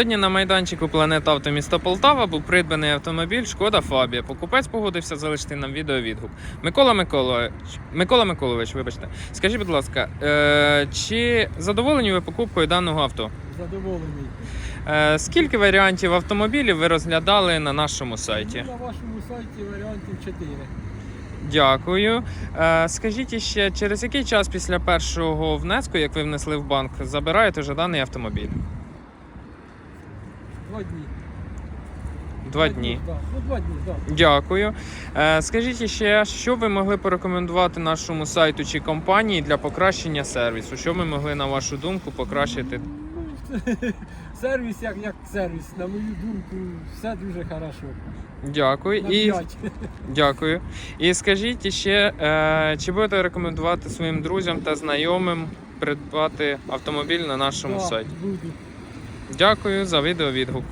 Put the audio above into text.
Сьогодні на майданчику Планета Авто місто Полтава був придбаний автомобіль Шкода Фабія. Покупець погодився залишити нам відеовідгук. Микола Миколаївич, Микола Миколович, вибачте, скажіть, будь ласка, е, чи задоволені ви покупкою даного авто? Задоволений. Е, скільки варіантів автомобілів ви розглядали на нашому сайті? Ну, На вашому сайті варіантів 4. Дякую. Е, скажіть іще, через який час після першого внеску, як ви внесли в банк, забираєте вже даний автомобіль? Два дні. Два дні. Да. Ну, два дні. Да. Дякую. Е, скажіть ще, що ви могли порекомендувати нашому сайту чи компанії для покращення сервісу? Що ми могли, на вашу думку, покращити? Ну, сервіс як, як сервіс, на мою думку, все дуже хорошо. Дякую. На І, п'ять. дякую. І скажіть ще, е, чи будете рекомендувати своїм друзям та знайомим придбати автомобіль на нашому Да, сайті? Буду. Дякую за відеовідгук.